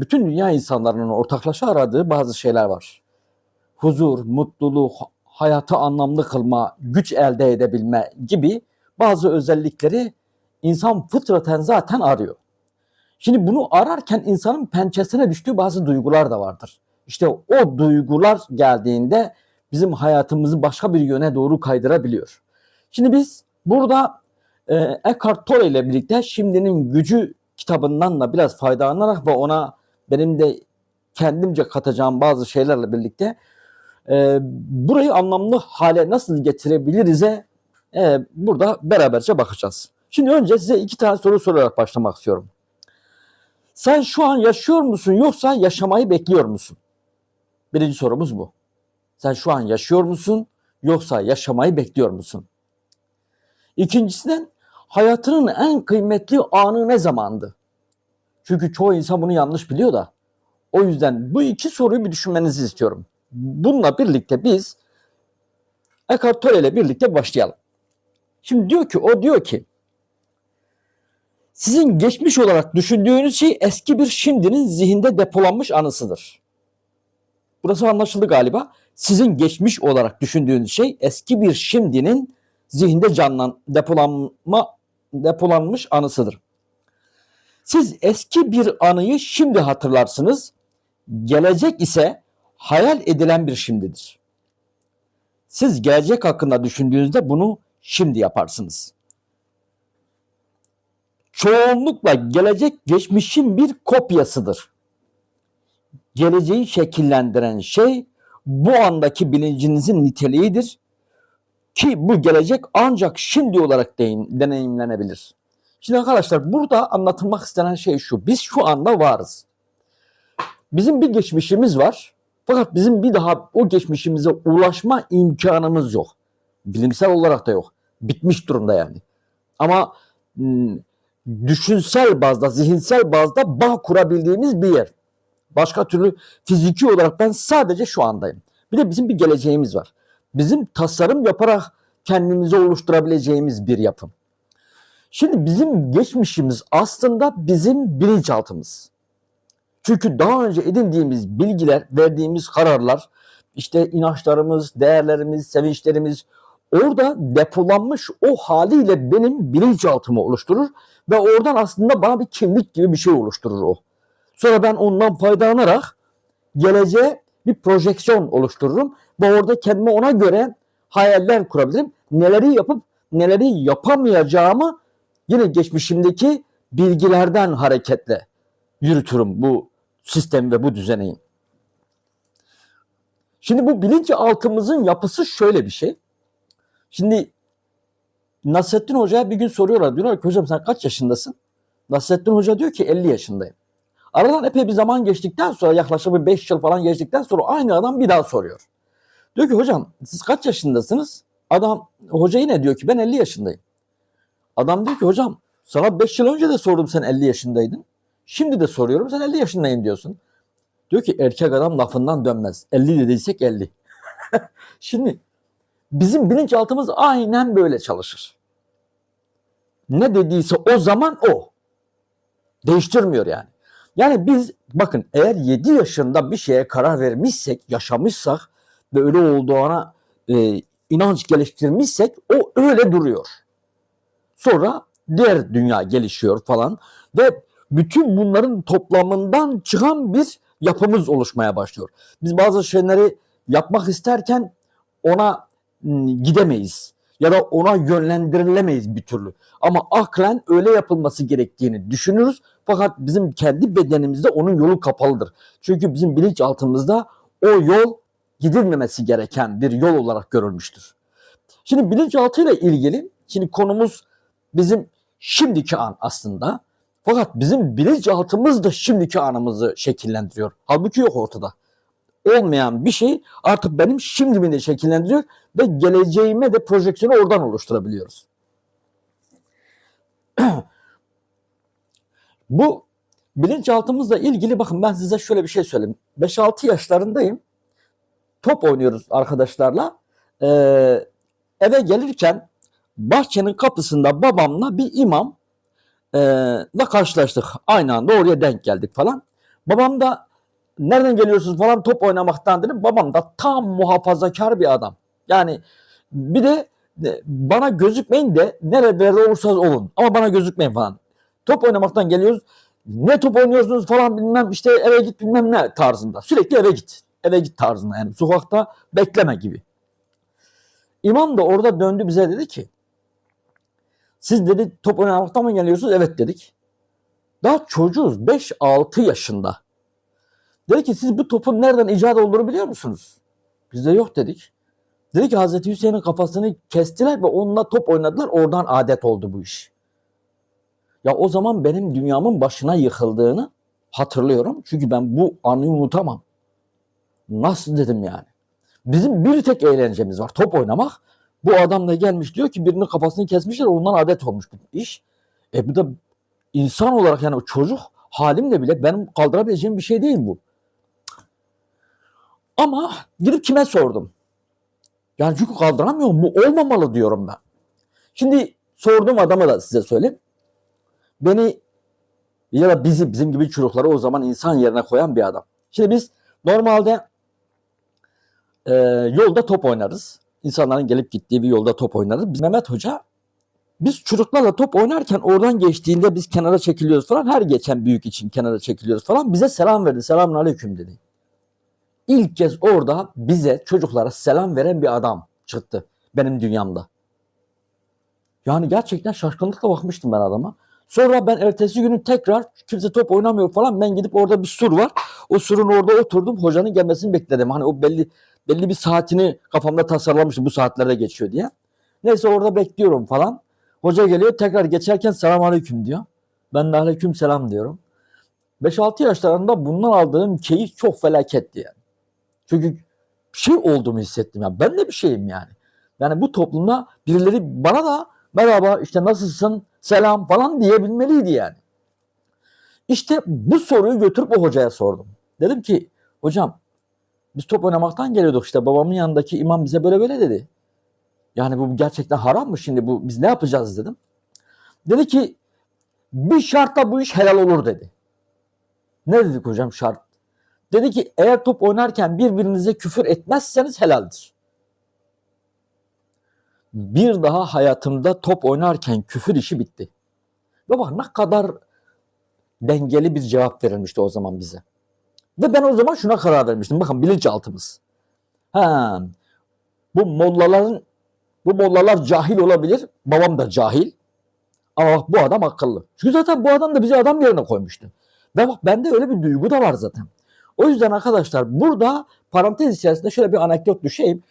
bütün dünya insanlarının ortaklaşa aradığı bazı şeyler var. Huzur, mutluluk, hayatı anlamlı kılma, güç elde edebilme gibi bazı özellikleri insan fıtraten zaten arıyor. Şimdi bunu ararken insanın pençesine düştüğü bazı duygular da vardır. İşte o duygular geldiğinde bizim hayatımızı başka bir yöne doğru kaydırabiliyor. Şimdi biz burada e, Eckhart Tolle ile birlikte Şimdinin Gücü kitabından da biraz faydalanarak ve ona benim de kendimce katacağım bazı şeylerle birlikte e, burayı anlamlı hale nasıl getirebiliriz'e e, burada beraberce bakacağız. Şimdi önce size iki tane soru sorarak başlamak istiyorum. Sen şu an yaşıyor musun yoksa yaşamayı bekliyor musun? Birinci sorumuz bu. Sen şu an yaşıyor musun yoksa yaşamayı bekliyor musun? İkincisinden hayatının en kıymetli anı ne zamandı? Çünkü çoğu insan bunu yanlış biliyor da. O yüzden bu iki soruyu bir düşünmenizi istiyorum. Bununla birlikte biz Eckhart Tolle ile birlikte başlayalım. Şimdi diyor ki o diyor ki sizin geçmiş olarak düşündüğünüz şey eski bir şimdinin zihinde depolanmış anısıdır. Burası anlaşıldı galiba. Sizin geçmiş olarak düşündüğünüz şey eski bir şimdinin zihinde canlan depolanma depolanmış anısıdır. Siz eski bir anıyı şimdi hatırlarsınız. Gelecek ise hayal edilen bir şimdidir. Siz gelecek hakkında düşündüğünüzde bunu şimdi yaparsınız. Çoğunlukla gelecek geçmişin bir kopyasıdır. Geleceği şekillendiren şey bu andaki bilincinizin niteliğidir ki bu gelecek ancak şimdi olarak deneyimlenebilir. Şimdi arkadaşlar burada anlatılmak istenen şey şu. Biz şu anda varız. Bizim bir geçmişimiz var. Fakat bizim bir daha o geçmişimize ulaşma imkanımız yok. Bilimsel olarak da yok. Bitmiş durumda yani. Ama hmm, düşünsel bazda, zihinsel bazda bağ kurabildiğimiz bir yer. Başka türlü fiziki olarak ben sadece şu andayım. Bir de bizim bir geleceğimiz var. Bizim tasarım yaparak kendimizi oluşturabileceğimiz bir yapım. Şimdi bizim geçmişimiz aslında bizim bilinçaltımız. Çünkü daha önce edindiğimiz bilgiler, verdiğimiz kararlar, işte inançlarımız, değerlerimiz, sevinçlerimiz orada depolanmış o haliyle benim bilinçaltımı oluşturur ve oradan aslında bana bir kimlik gibi bir şey oluşturur o. Sonra ben ondan faydalanarak geleceğe bir projeksiyon oluştururum ve orada kendime ona göre hayaller kurabilirim. Neleri yapıp neleri yapamayacağımı yine geçmişimdeki bilgilerden hareketle yürütürüm bu sistem ve bu düzeneyi. Şimdi bu bilinçaltımızın yapısı şöyle bir şey. Şimdi Nasrettin Hoca'ya bir gün soruyorlar. Diyorlar ki hocam sen kaç yaşındasın? Nasrettin Hoca diyor ki 50 yaşındayım. Aradan epey bir zaman geçtikten sonra yaklaşık bir 5 yıl falan geçtikten sonra aynı adam bir daha soruyor. Diyor ki hocam siz kaç yaşındasınız? Adam hoca yine diyor ki ben 50 yaşındayım. Adam diyor ki hocam sana 5 yıl önce de sordum sen 50 yaşındaydın. Şimdi de soruyorum sen 50 yaşındayım diyorsun. Diyor ki erkek adam lafından dönmez. 50 dediysek 50. Şimdi bizim bilinçaltımız aynen böyle çalışır. Ne dediyse o zaman o. Değiştirmiyor yani. Yani biz bakın eğer 7 yaşında bir şeye karar vermişsek, yaşamışsak ve öyle olduğuna e, inanç geliştirmişsek o öyle duruyor. Sonra diğer dünya gelişiyor falan ve bütün bunların toplamından çıkan bir yapımız oluşmaya başlıyor. Biz bazı şeyleri yapmak isterken ona m, gidemeyiz ya da ona yönlendirilemeyiz bir türlü. Ama aklen öyle yapılması gerektiğini düşünürüz. Fakat bizim kendi bedenimizde onun yolu kapalıdır. Çünkü bizim bilinçaltımızda o yol gidilmemesi gereken bir yol olarak görülmüştür. Şimdi bilinçaltı ile ilgili şimdi konumuz bizim şimdiki an aslında. Fakat bizim bilinçaltımız da şimdiki anımızı şekillendiriyor. Halbuki yok ortada. Olmayan bir şey artık benim şimdimi de şekillendiriyor ve geleceğime de projeksiyonu oradan oluşturabiliyoruz. Bu bilinçaltımızla ilgili bakın ben size şöyle bir şey söyleyeyim. 5-6 yaşlarındayım. Top oynuyoruz arkadaşlarla. Ee, eve gelirken bahçenin kapısında babamla bir imam e, la karşılaştık. Aynı anda oraya denk geldik falan. Babam da nereden geliyorsunuz falan top oynamaktan dedim. Babam da tam muhafazakar bir adam. Yani bir de e, bana gözükmeyin de nerede olursanız olun ama bana gözükmeyin falan. Top oynamaktan geliyoruz. Ne top oynuyorsunuz falan bilmem işte eve git bilmem ne tarzında. Sürekli eve git. Eve git tarzında yani sokakta bekleme gibi. İmam da orada döndü bize dedi ki siz dedi top oynamaktan mı geliyorsunuz? Evet dedik. Daha çocuğuz 5-6 yaşında. Dedi ki siz bu topun nereden icat olduğunu biliyor musunuz? Biz de yok dedik. Dedi ki Hazreti Hüseyin'in kafasını kestiler ve onunla top oynadılar. Oradan adet oldu bu iş. Ya o zaman benim dünyamın başına yıkıldığını hatırlıyorum. Çünkü ben bu anı unutamam. Nasıl dedim yani. Bizim bir tek eğlencemiz var. Top oynamak. Bu adam da gelmiş diyor ki birinin kafasını kesmişler ondan adet olmuş bu iş. E bu da insan olarak yani çocuk halimle bile benim kaldırabileceğim bir şey değil bu. Ama gidip kime sordum? Yani çünkü kaldıramıyorum. Bu olmamalı diyorum ben. Şimdi sorduğum adama da size söyleyeyim. Beni ya da bizi bizim gibi çocukları o zaman insan yerine koyan bir adam. Şimdi biz normalde e, yolda top oynarız. İnsanların gelip gittiği bir yolda top oynarız. Biz, Mehmet Hoca biz çocuklarla top oynarken oradan geçtiğinde biz kenara çekiliyoruz falan. Her geçen büyük için kenara çekiliyoruz falan. Bize selam verdi. Selamun aleyküm dedi. İlk kez orada bize çocuklara selam veren bir adam çıktı benim dünyamda. Yani gerçekten şaşkınlıkla bakmıştım ben adama. Sonra ben ertesi günü tekrar kimse top oynamıyor falan ben gidip orada bir sur var. O surun orada oturdum hocanın gelmesini bekledim. Hani o belli belli bir saatini kafamda tasarlamıştım bu saatlerde geçiyor diye. Neyse orada bekliyorum falan. Hoca geliyor tekrar geçerken selam aleyküm diyor. Ben de aleyküm selam diyorum. 5-6 yaşlarında bundan aldığım keyif çok felaketti yani. Çünkü bir şey olduğumu hissettim. Yani ben de bir şeyim yani. Yani bu toplumda birileri bana da merhaba işte nasılsın selam falan diyebilmeliydi yani. İşte bu soruyu götürüp o hocaya sordum. Dedim ki hocam biz top oynamaktan geliyorduk işte babamın yanındaki imam bize böyle böyle dedi. Yani bu gerçekten haram mı şimdi bu biz ne yapacağız dedim. Dedi ki bir şartla bu iş helal olur dedi. Ne dedik hocam şart? Dedi ki eğer top oynarken birbirinize küfür etmezseniz helaldir. Bir daha hayatımda top oynarken küfür işi bitti. Bak ne kadar dengeli bir cevap verilmişti o zaman bize. Ve ben o zaman şuna karar vermiştim. Bakın bilinçaltımız. Ha, bu mollaların bu mollalar cahil olabilir. Babam da cahil. Ama bak bu adam akıllı. Çünkü zaten bu adam da bizi adam yerine koymuştu. Ve bak bende öyle bir duygu da var zaten. O yüzden arkadaşlar burada parantez içerisinde şöyle bir anekdot düşeyim.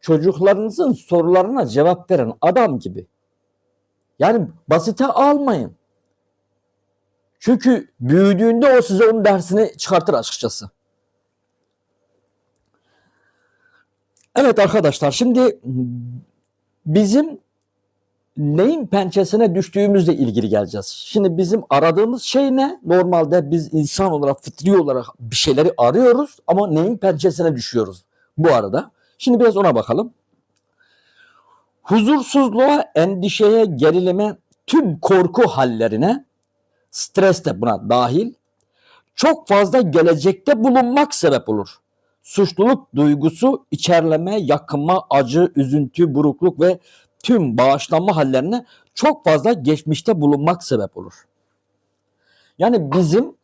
Çocuklarınızın sorularına cevap veren adam gibi. Yani basite almayın. Çünkü büyüdüğünde o size onun dersini çıkartır açıkçası. Evet arkadaşlar şimdi bizim neyin pençesine düştüğümüzle ilgili geleceğiz. Şimdi bizim aradığımız şey ne? Normalde biz insan olarak, fıtri olarak bir şeyleri arıyoruz ama neyin pençesine düşüyoruz bu arada. Şimdi biraz ona bakalım. Huzursuzluğa, endişeye, gerilime, tüm korku hallerine, stres de buna dahil, çok fazla gelecekte bulunmak sebep olur. Suçluluk duygusu, içerleme, yakınma, acı, üzüntü, burukluk ve tüm bağışlanma hallerine çok fazla geçmişte bulunmak sebep olur. Yani bizim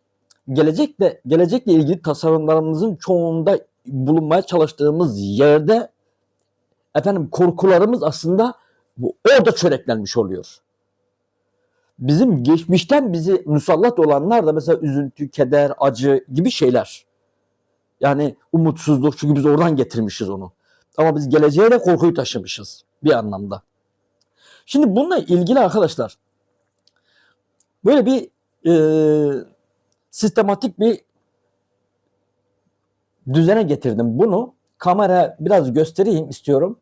gelecekle gelecekle ilgili tasarımlarımızın çoğunda bulunmaya çalıştığımız yerde efendim korkularımız aslında orada çöreklenmiş oluyor. Bizim geçmişten bizi musallat olanlar da mesela üzüntü, keder, acı gibi şeyler. Yani umutsuzluk çünkü biz oradan getirmişiz onu. Ama biz geleceğe de korkuyu taşımışız bir anlamda. Şimdi bununla ilgili arkadaşlar böyle bir e, sistematik bir düzene getirdim. Bunu kamera biraz göstereyim istiyorum.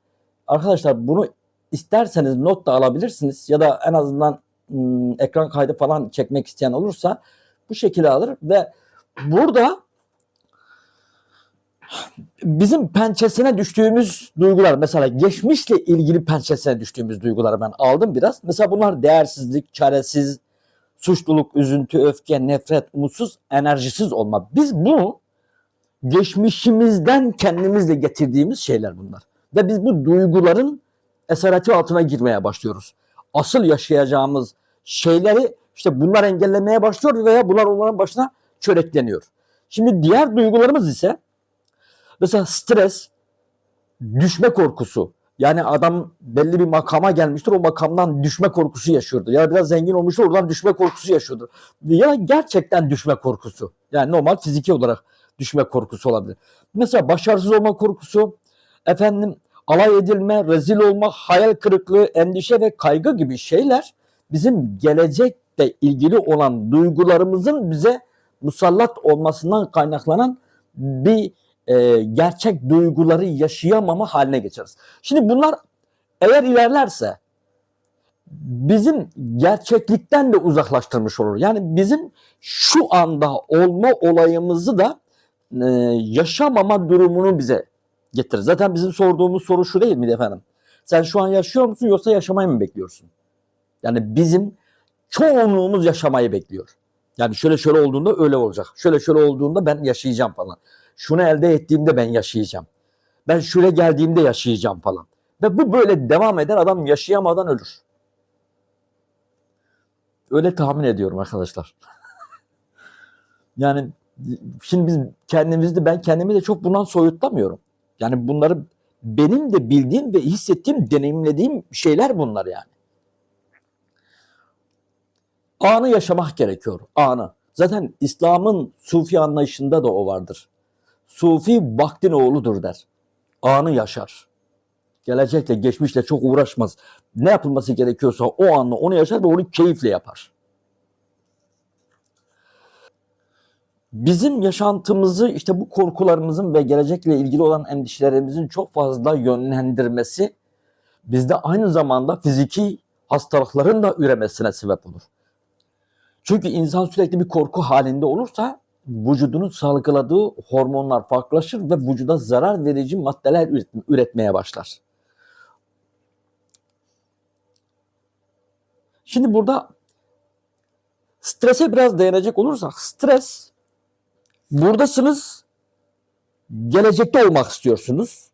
Arkadaşlar bunu isterseniz not da alabilirsiniz ya da en azından ım, ekran kaydı falan çekmek isteyen olursa bu şekilde alır ve burada bizim pençesine düştüğümüz duygular mesela geçmişle ilgili pençesine düştüğümüz duyguları ben aldım biraz. Mesela bunlar değersizlik, çaresiz, suçluluk, üzüntü, öfke, nefret, umutsuz, enerjisiz olma. Biz bunu geçmişimizden kendimizle getirdiğimiz şeyler bunlar. Ve biz bu duyguların esareti altına girmeye başlıyoruz. Asıl yaşayacağımız şeyleri işte bunlar engellemeye başlıyor veya bunlar onların başına çörekleniyor. Şimdi diğer duygularımız ise mesela stres, düşme korkusu. Yani adam belli bir makama gelmiştir o makamdan düşme korkusu yaşıyordur. Ya biraz zengin olmuştur oradan düşme korkusu yaşıyordur. Ya gerçekten düşme korkusu. Yani normal fiziki olarak düşme korkusu olabilir. Mesela başarısız olma korkusu, efendim alay edilme, rezil olma, hayal kırıklığı, endişe ve kaygı gibi şeyler bizim gelecekle ilgili olan duygularımızın bize musallat olmasından kaynaklanan bir e, gerçek duyguları yaşayamama haline geçeriz. Şimdi bunlar eğer ilerlerse bizim gerçeklikten de uzaklaştırmış olur. Yani bizim şu anda olma olayımızı da e, yaşamama durumunu bize getirir. Zaten bizim sorduğumuz soru şu değil mi efendim? Sen şu an yaşıyor musun yoksa yaşamayı mı bekliyorsun? Yani bizim çoğunluğumuz yaşamayı bekliyor. Yani şöyle şöyle olduğunda öyle olacak. Şöyle şöyle olduğunda ben yaşayacağım falan. Şunu elde ettiğimde ben yaşayacağım. Ben şöyle geldiğimde yaşayacağım falan. Ve bu böyle devam eder adam yaşayamadan ölür. Öyle tahmin ediyorum arkadaşlar. yani şimdi biz kendimizi de ben kendimi de çok bundan soyutlamıyorum. Yani bunları benim de bildiğim ve hissettiğim, deneyimlediğim şeyler bunlar yani. Anı yaşamak gerekiyor. Anı. Zaten İslam'ın Sufi anlayışında da o vardır. Sufi vaktin oğludur der. Anı yaşar. Gelecekle, geçmişle çok uğraşmaz. Ne yapılması gerekiyorsa o anla onu yaşar ve onu keyifle yapar. Bizim yaşantımızı işte bu korkularımızın ve gelecekle ilgili olan endişelerimizin çok fazla yönlendirmesi bizde aynı zamanda fiziki hastalıkların da üremesine sebep olur. Çünkü insan sürekli bir korku halinde olursa vücudunun salgıladığı hormonlar farklılaşır ve vücuda zarar verici maddeler üretmeye başlar. Şimdi burada strese biraz değinecek olursak stres buradasınız gelecekte olmak istiyorsunuz.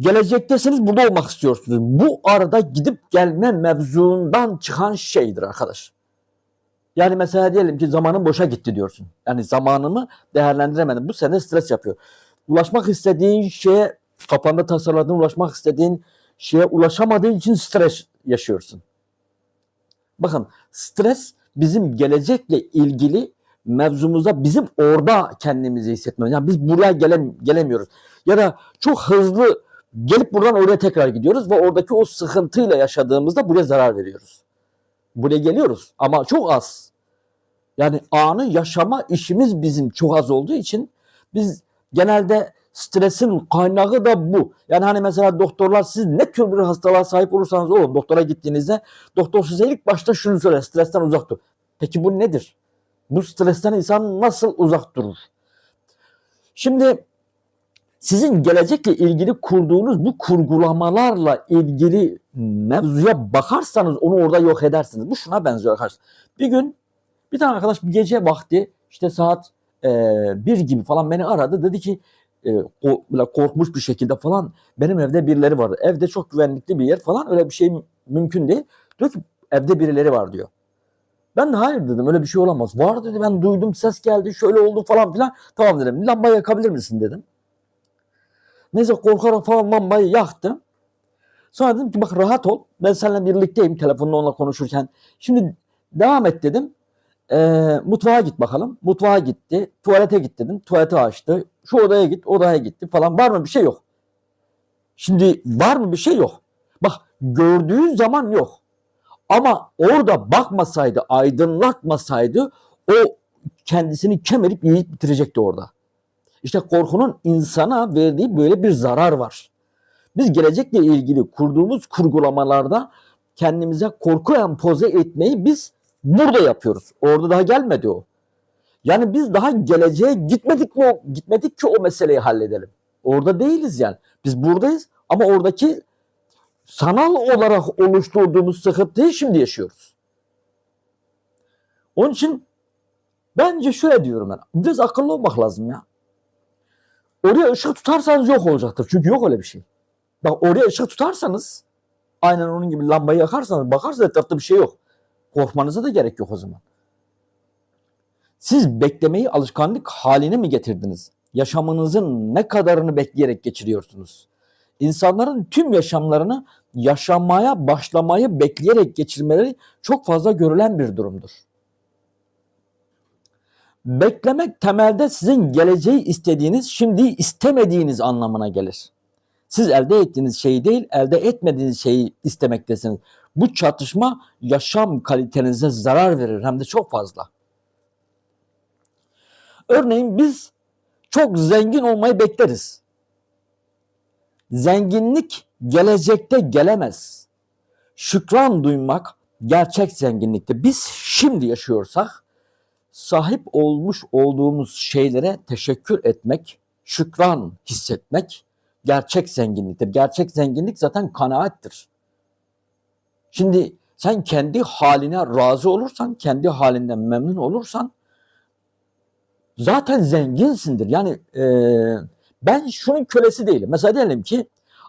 Gelecektesiniz burada olmak istiyorsunuz. Bu arada gidip gelme mevzuundan çıkan şeydir arkadaş. Yani mesela diyelim ki zamanın boşa gitti diyorsun. Yani zamanımı değerlendiremedim. Bu sene stres yapıyor. Ulaşmak istediğin şeye kafanda tasarladığın, ulaşmak istediğin şeye ulaşamadığın için stres yaşıyorsun. Bakın stres bizim gelecekle ilgili mevzumuzda bizim orada kendimizi hissetmemiz. Yani biz buraya gelem gelemiyoruz. Ya da çok hızlı gelip buradan oraya tekrar gidiyoruz ve oradaki o sıkıntıyla yaşadığımızda buraya zarar veriyoruz. Buraya geliyoruz ama çok az. Yani anı yaşama işimiz bizim çok az olduğu için biz genelde stresin kaynağı da bu. Yani hani mesela doktorlar siz ne tür bir hastalığa sahip olursanız olun doktora gittiğinizde doktor size ilk başta şunu söyler stresten uzak dur. Peki bu nedir? Bu stresten insan nasıl uzak durur? Şimdi sizin gelecekle ilgili kurduğunuz bu kurgulamalarla ilgili mevzuya bakarsanız onu orada yok edersiniz. Bu şuna benziyor arkadaşlar. Bir gün bir tane arkadaş bir gece vakti işte saat e, bir gibi falan beni aradı. Dedi ki e, korkmuş bir şekilde falan benim evde birileri var. Evde çok güvenlikli bir yer falan öyle bir şey mümkün değil. Diyor ki evde birileri var diyor. Ben de hayır dedim öyle bir şey olamaz. Var dedi ben duydum ses geldi şöyle oldu falan filan. Tamam dedim lambayı yakabilir misin dedim. Neyse korkarak falan lambayı yaktım. Sonra dedim ki bak rahat ol. Ben seninle birlikteyim telefonla onunla konuşurken. Şimdi devam et dedim. E, mutfağa git bakalım. Mutfağa gitti. Tuvalete git dedim. Tuvalete açtı. Şu odaya git, odaya gitti falan. Var mı bir şey yok. Şimdi var mı bir şey yok. Bak gördüğün zaman yok. Ama orada bakmasaydı, aydınlatmasaydı o kendisini kemirip yiyip bitirecekti orada. İşte korkunun insana verdiği böyle bir zarar var. Biz gelecekle ilgili kurduğumuz kurgulamalarda kendimize korku empoze etmeyi biz burada yapıyoruz. Orada daha gelmedi o. Yani biz daha geleceğe gitmedik mi? Gitmedik ki o meseleyi halledelim. Orada değiliz yani. Biz buradayız ama oradaki sanal olarak oluşturduğumuz sıkıntıyı şimdi yaşıyoruz. Onun için bence şöyle diyorum ben. Biraz akıllı olmak lazım ya. Oraya ışık tutarsanız yok olacaktır. Çünkü yok öyle bir şey. Bak oraya ışık tutarsanız aynen onun gibi lambayı yakarsanız bakarsanız etrafta bir şey yok. Korkmanıza da gerek yok o zaman. Siz beklemeyi alışkanlık haline mi getirdiniz? Yaşamınızın ne kadarını bekleyerek geçiriyorsunuz? İnsanların tüm yaşamlarını yaşamaya başlamayı bekleyerek geçirmeleri çok fazla görülen bir durumdur. Beklemek temelde sizin geleceği istediğiniz, şimdi istemediğiniz anlamına gelir. Siz elde ettiğiniz şeyi değil, elde etmediğiniz şeyi istemektesiniz. Bu çatışma yaşam kalitenize zarar verir hem de çok fazla. Örneğin biz çok zengin olmayı bekleriz. Zenginlik gelecekte gelemez. Şükran duymak gerçek zenginlikte. Biz şimdi yaşıyorsak sahip olmuş olduğumuz şeylere teşekkür etmek, şükran hissetmek gerçek zenginliktir. Gerçek zenginlik zaten kanaattir. Şimdi sen kendi haline razı olursan, kendi halinden memnun olursan zaten zenginsindir. Yani e, ben şunun kölesi değilim. Mesela diyelim ki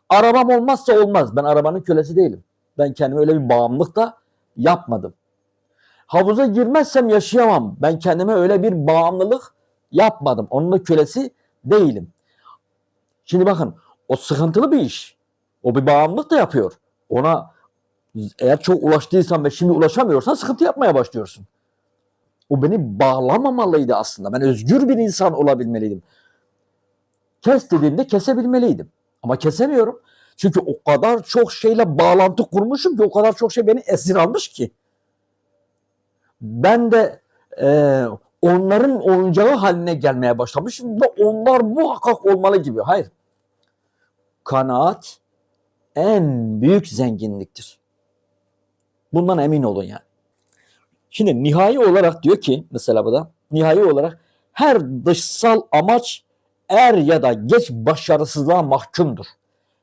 arabam olmazsa olmaz. Ben arabanın kölesi değilim. Ben kendime öyle bir bağımlılık da yapmadım. Havuza girmezsem yaşayamam. Ben kendime öyle bir bağımlılık yapmadım. Onun da kölesi değilim. Şimdi bakın o sıkıntılı bir iş. O bir bağımlılık da yapıyor. Ona eğer çok ulaştıysan ve şimdi ulaşamıyorsan sıkıntı yapmaya başlıyorsun. O beni bağlamamalıydı aslında. Ben özgür bir insan olabilmeliydim. Kes dediğimde kesebilmeliydim. Ama kesemiyorum. Çünkü o kadar çok şeyle bağlantı kurmuşum ki o kadar çok şey beni esir almış ki. Ben de e, onların oyuncağı haline gelmeye başlamışım ve onlar muhakkak olmalı gibi. Hayır. Kanaat en büyük zenginliktir. Bundan emin olun yani. Şimdi nihai olarak diyor ki mesela bu da nihai olarak her dışsal amaç er ya da geç başarısızlığa mahkumdur.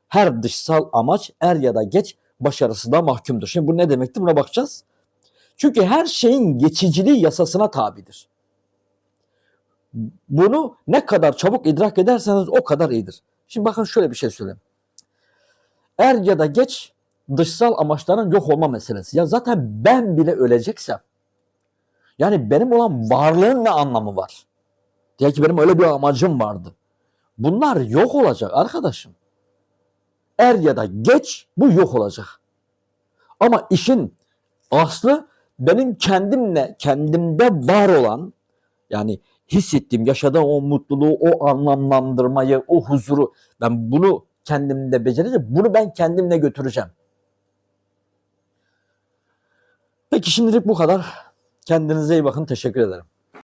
Her dışsal amaç er ya da geç başarısızlığa mahkumdur. Şimdi bu ne demektir buna bakacağız. Çünkü her şeyin geçiciliği yasasına tabidir. Bunu ne kadar çabuk idrak ederseniz o kadar iyidir. Şimdi bakın şöyle bir şey söyleyeyim. Er ya da geç dışsal amaçların yok olma meselesi. Ya zaten ben bile öleceksem yani benim olan varlığın ne anlamı var? Diye ki benim öyle bir amacım vardı. Bunlar yok olacak arkadaşım. Er ya da geç bu yok olacak. Ama işin aslı benim kendimle, kendimde var olan yani hissettiğim, yaşadığım o mutluluğu, o anlamlandırmayı, o huzuru ben bunu kendimde becereceğim. Bunu ben kendimle götüreceğim. Peki şimdilik bu kadar. Kendinize iyi bakın. Teşekkür ederim.